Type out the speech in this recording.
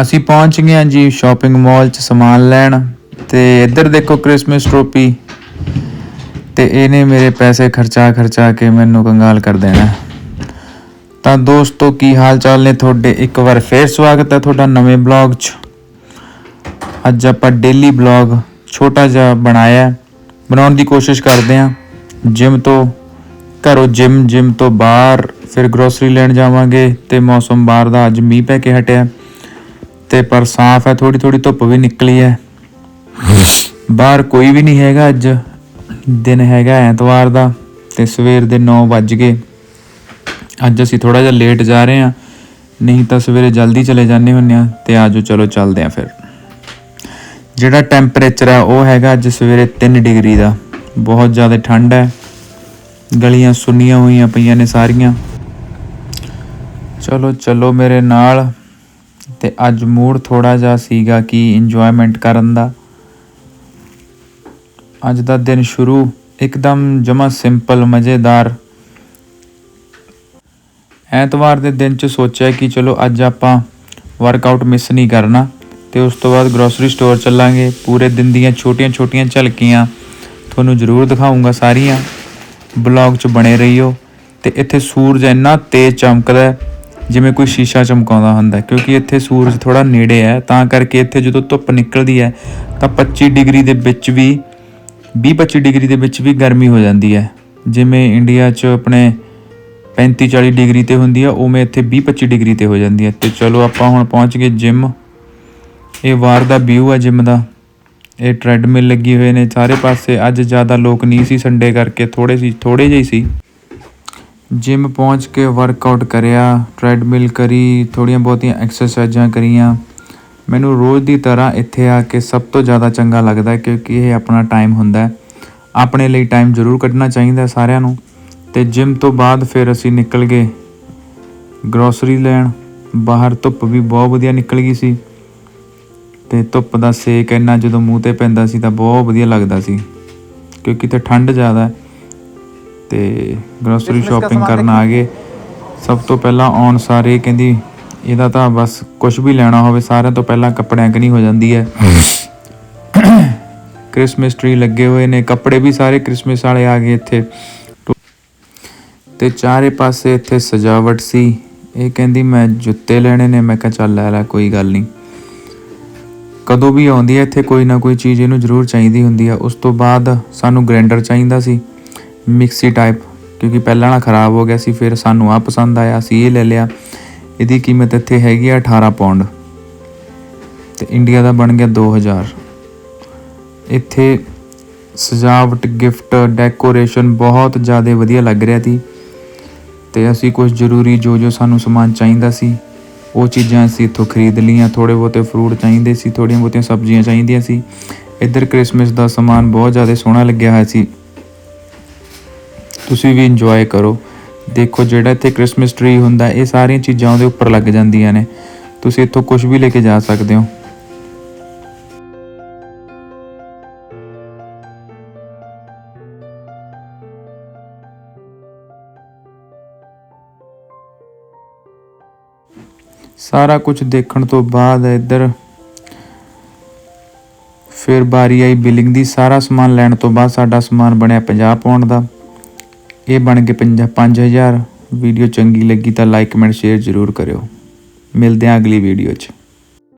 ਅਸੀਂ ਪਹੁੰਚ ਗਏ ਹਾਂ ਜੀ ਸ਼ਾਪਿੰਗ ਮਾਲ 'ਚ ਸਮਾਨ ਲੈਣ ਤੇ ਇੱਧਰ ਦੇਖੋ ਕ੍ਰਿਸਮਸ ਟਰੋਪੀ ਤੇ ਇਹਨੇ ਮੇਰੇ ਪੈਸੇ ਖਰਚਾ ਖਰਚਾ ਕੇ ਮੈਨੂੰ ਕੰਗਾਲ ਕਰ ਦੇਣਾ। ਤਾਂ ਦੋਸਤੋ, ਕੀ ਹਾਲ ਚਾਲ ਨੇ ਤੁਹਾਡੇ? ਇੱਕ ਵਾਰ ਫੇਰ ਸਵਾਗਤ ਹੈ ਤੁਹਾਡਾ ਨਵੇਂ ਬਲੌਗ 'ਚ। ਅੱਜ ਆਪਾਂ ਡੇਲੀ ਬਲੌਗ ਛੋਟਾ ਜਿਹਾ ਬਣਾਇਆ ਬਣਾਉਣ ਦੀ ਕੋਸ਼ਿਸ਼ ਕਰਦੇ ਹਾਂ। ਜਿਮ ਤੋਂ, ਘਰੋਂ ਜਿਮ ਜਿਮ ਤੋਂ ਬਾਹਰ, ਫਿਰ ਗਰੋਸਰੀ ਲੈਣ ਜਾਵਾਂਗੇ ਤੇ ਮੌਸਮ ਬਾਹਰ ਦਾ ਅੱਜ ਮੀਂਹ ਪੈ ਕੇ ਹਟਿਆ। ਤੇ ਪਰ ਸਾਫ਼ ਹੈ ਥੋੜੀ ਥੋੜੀ ਧੁੱਪ ਵੀ ਨਿਕਲੀ ਹੈ। ਬਾਹਰ ਕੋਈ ਵੀ ਨਹੀਂ ਹੈਗਾ ਅੱਜ। ਦਿਨ ਹੈਗਾ ਐਤਵਾਰ ਦਾ ਤੇ ਸਵੇਰ ਦੇ 9 ਵੱਜ ਗਏ। ਅੱਜ ਅਸੀਂ ਥੋੜਾ ਜਿਹਾ ਲੇਟ ਜਾ ਰਹੇ ਹਾਂ। ਨਹੀਂ ਤਾਂ ਸਵੇਰੇ ਜਲਦੀ ਚਲੇ ਜਾਂਦੇ ਹੁੰਦੇ ਆ ਤੇ ਆਜੋ ਚਲੋ ਚੱਲਦੇ ਆ ਫਿਰ। ਜਿਹੜਾ ਟੈਂਪਰੇਚਰ ਆ ਉਹ ਹੈਗਾ ਅੱਜ ਸਵੇਰੇ 3 ਡਿਗਰੀ ਦਾ। ਬਹੁਤ ਜ਼ਿਆਦਾ ਠੰਡ ਹੈ। ਗਲੀਆਂ ਸੁੰਨੀਆਂ ਹੋਈਆਂ ਪਈਆਂ ਨੇ ਸਾਰੀਆਂ। ਚਲੋ ਚਲੋ ਮੇਰੇ ਨਾਲ। ਤੇ ਅੱਜ ਮੂਡ ਥੋੜਾ ਜਿਹਾ ਸੀਗਾ ਕਿ ਇੰਜੋਇਮੈਂਟ ਕਰਨ ਦਾ। ਅੱਜ ਦਾ ਦਿਨ ਸ਼ੁਰੂ ਇੱਕਦਮ ਜਮਾ ਸਿੰਪਲ ਮਜ਼ੇਦਾਰ। ਐਤਵਾਰ ਦੇ ਦਿਨ ਚ ਸੋਚਿਆ ਕਿ ਚਲੋ ਅੱਜ ਆਪਾਂ ਵਰਕਆਊਟ ਮਿਸ ਨਹੀਂ ਕਰਨਾ ਤੇ ਉਸ ਤੋਂ ਬਾਅਦ ਗਰੋਸਰੀ ਸਟੋਰ ਚੱਲਾਂਗੇ। ਪੂਰੇ ਦਿਨ ਦੀਆਂ ਛੋਟੀਆਂ-ਛੋਟੀਆਂ ਝਲਕੀਆਂ ਤੁਹਾਨੂੰ ਜ਼ਰੂਰ ਦਿਖਾਉਂਗਾ ਸਾਰੀਆਂ। ਬਲੌਗ 'ਚ ਬਣੇ ਰਹੀਓ ਤੇ ਇੱਥੇ ਸੂਰਜ ਇੰਨਾ ਤੇਜ਼ ਚਮਕਦਾ ਹੈ, ਜਿਵੇਂ ਕੋਈ ਸ਼ੀਸ਼ਾ ਚਮਕਾਉਂਦਾ ਹੁੰਦਾ ਕਿਉਂਕਿ ਇੱਥੇ ਸੂਰਜ ਥੋੜਾ ਨੇੜੇ ਹੈ, ਤਾਂ ਕਰਕੇ ਇੱਥੇ ਜਦੋਂ ਧੁੱਪ ਨਿਕਲਦੀ ਹੈ, ਤਾਂ 25 ਡਿਗਰੀ ਦੇ ਵਿੱਚ ਵੀ 20-25 ਡਿਗਰੀ ਦੇ ਵਿੱਚ ਵੀ ਗਰਮੀ ਹੋ ਜਾਂਦੀ ਹੈ। ਜਿਵੇਂ ਇੰਡੀਆ 'ਚ ਆਪਣੇ 35-40 ਡਿਗਰੀ ਤੇ ਹੁੰਦੀ ਆ ਉਵੇਂ ਇੱਥੇ 20-25 ਡਿਗਰੀ ਤੇ ਹੋ ਜਾਂਦੀ ਹੈ। ਤੇ ਚਲੋ ਆਪਾਂ ਹੁਣ ਪਹੁੰਚ ਗਏ ਜਿਮ। ਇਹ ਵਾਰ ਦਾ ਵਿਊ ਆ ਜਿਮ ਦਾ। ਇਹ ਟ੍ਰੈਡਮਿਲ ਲੱਗੀ ਹੋਏ ਨੇ ਸਾਰੇ ਪਾਸੇ। ਅੱਜ ਜ਼ਿਆਦਾ ਲੋਕ ਨਹੀਂ ਸੀ ਸੰਡੇ ਕਰਕੇ ਥੋੜੇ ਸੀ ਥੋੜੇ ਜਿਹੇ ਸੀ। ਜਿਮ ਪਹੁੰਚ ਕੇ ਵਰਕਆਊਟ ਕਰਿਆ ਟ੍ਰੈਡਮਿਲ ਕਰੀ ਥੋੜੀਆਂ ਬਹੁਤੀਆਂ ਐਕਸਰਸਾਈਜ਼ਾਂ ਕਰੀਆਂ। ਮੈਨੂੰ ਰੋਜ਼ ਦੀ ਤਰ੍ਹਾਂ ਇੱਥੇ ਆ ਕੇ ਸਭ ਤੋਂ ਜ਼ਿਆਦਾ ਚੰਗਾ ਲੱਗਦਾ ਹੈ ਕਿਉਂਕਿ ਇਹ ਆਪਣਾ ਟਾਈਮ ਹੁੰਦਾ ਹੈ। ਆਪਣੇ ਲਈ ਟਾਈਮ ਜ਼ਰੂਰ ਕੱਢਣਾ ਚਾਹੀਦਾ ਸਾਰਿਆਂ ਨੂੰ। ਤੇ ਜਿਮ ਤੋਂ ਬਾਅਦ ਫਿਰ ਅਸੀਂ ਨਿਕਲ ਗਏ। ਗਰੋਸਰੀ ਲੈਣ। ਬਾਹਰ ਧੁੱਪ ਵੀ ਬਹੁਤ ਵਧੀਆ ਨਿਕਲ ਗਈ ਸੀ। ਤੇ ਧੁੱਪ ਦਾ ਸੇਕ ਇੰਨਾ ਜਦੋਂ ਮੂੰਹ ਤੇ ਪੈਂਦਾ ਸੀ ਤਾਂ ਬਹੁਤ ਵਧੀਆ ਲੱਗਦਾ ਸੀ। ਕਿਉਂਕਿ ਇੱਥੇ ਠੰਡ ਜ਼ਿਆਦਾ ਹੈ। ਤੇ ਗਰੋਸਰੀ ਸ਼ਾਪਿੰਗ ਕਰਨ ਆ ਗਏ। ਸਭ ਤੋਂ ਪਹਿਲਾਂ ਆਉਣ ਸਾਰੇ ਕਹਿੰਦੀ ਇਹਦਾ ਤਾਂ ਬਸ ਕੁਝ ਵੀ ਲੈਣਾ ਹੋਵੇ ਸਾਰਿਆਂ ਤੋਂ ਪਹਿਲਾਂ ਕੱਪੜਿਆਂ ਕਨੀ ਹੋ ਜਾਂਦੀ ਹੈ। ਕ੍ਰਿਸਮਸ ਟਰੀ ਲੱਗੇ ਹੋਏ ਨੇ ਕੱਪੜੇ ਵੀ ਸਾਰੇ ਕ੍ਰਿਸਮਸ ਵਾਲੇ ਆ ਗਏ ਇੱਥੇ। ਤੇ ਚਾਰੇ ਪਾਸੇ ਇੱਥੇ ਸਜਾਵਟ ਸੀ। ਇਹ ਕਹਿੰਦੀ ਮੈਂ ਜੁੱਤੇ ਲੈਣੇ ਨੇ। ਮੈਂ ਕਿਹਾ ਚੱਲ ਲੈ ਲੈ ਕੋਈ ਗੱਲ ਨਹੀਂ। ਕਦੋਂ ਵੀ ਆਉਂਦੀ ਹੈ ਇੱਥੇ ਕੋਈ ਨਾ ਕੋਈ ਚੀਜ਼ ਇਹਨੂੰ ਜ਼ਰੂਰ ਚਾਹੀਦੀ ਹੁੰਦੀ ਹੈ ਉਸ ਤੋਂ ਬਾਅਦ ਸਾਨੂੰ ਗ੍ਰਾਈਂਡਰ ਚਾਹੀਦਾ ਸੀ। ਮਿਕਸੀ ਟਾਈਪ ਕਿਉਂਕਿ ਪਹਿਲਾਂ ਵਾਲਾ ਖਰਾਬ ਹੋ ਗਿਆ ਸੀ, ਫਿਰ ਸਾਨੂੰ ਆ ਪਸੰਦ ਆਇਆ ਸੀ ਇਹ ਲੈ ਲਿਆ। ਇਹਦੀ ਕੀਮਤ ਇੱਥੇ ਹੈਗੀ ਆ 18 ਪਾਉਂਡ ਤੇ ਇੰਡੀਆ ਦਾ ਬਣ ਗਿਆ 2000 ਇੱਥੇ ਸਜਾਵਟ ਗਿਫਟ ਡੈਕੋਰੇਸ਼ਨ ਬਹੁਤ ਜ਼ਿਆਦਾ ਵਧੀਆ ਲੱਗ ਰਿਹਾ ਸੀ। ਤੇ ਅਸੀਂ ਕੁਝ ਜ਼ਰੂਰੀ ਜੋ ਜੋ ਸਾਨੂੰ ਸਮਾਨ ਚਾਹੀਦਾ ਸੀ, ਉਹ ਚੀਜ਼ਾਂ ਅਸੀਂ ਇੱਥੋਂ ਖਰੀਦ ਲਈਆਂ। ਥੋੜੇ ਬਹੁਤੇ ਫਰੂਟ ਚਾਹੀਦੇ ਸੀ ਥੋੜੀਆਂ ਬਹੁਤੀਆਂ ਸਬਜ਼ੀਆਂ ਚਾਹੀਦੀਆਂ ਸੀ। ਇੱਧਰ ਕ੍ਰਿਸਮਸ ਦਾ ਸਮਾਨ ਬਹੁਤ ਜ਼ਿਆਦਾ ਸੋਹਣਾ ਲੱਗਿਆ ਹੋਇਆ ਸੀ। ਤੁਸੀਂ ਵੀ ਇੰਜੋਏ ਕਰੋ। ਦੇਖੋ ਜਿਹੜਾ ਇੱਥੇ ਕ੍ਰਿਸਮਸ ਟ੍ਰੀ ਹੁੰਦਾ, ਇਹ ਸਾਰੀਆਂ ਚੀਜ਼ਾਂ ਉਹਦੇ ਉੱਪਰ ਲੱਗ ਜਾਂਦੀਆਂ ਨੇ। ਤੁਸੀਂ ਇੱਥੋਂ ਕੁਝ ਵੀ ਲੈ ਕੇ ਜਾ ਸਕਦੇ ਹੋ। ਸਾਰਾ ਕੁਝ ਦੇਖਣ ਤੋਂ ਬਾਅਦ ਇੱਧਰ ਫਿਰ ਬਾਰੀ ਆਈ ਬਿਲਿੰਗ ਦੀ। ਸਾਰਾ ਸਮਾਨ ਲੈਣ ਤੋਂ ਬਾਅਦ ਸਾਡਾ ਸਮਾਨ ਬਣਿਆ 50 ਪੌਂਡ ਦਾ। ਇਹ ਬਣ ਕੇ 5000 ਵੀਡੀਓ ਚੰਗੀ ਲੱਗੀ ਤਾਂ ਲਾਈਕ ਕਮੈਂਟ ਸ਼ੇਅਰ ਜ਼ਰੂਰ ਕਰਿਓ। ਮਿਲਦੇ ਹਾਂ ਅਗਲੀ ਵੀਡੀਓ 'ਚ।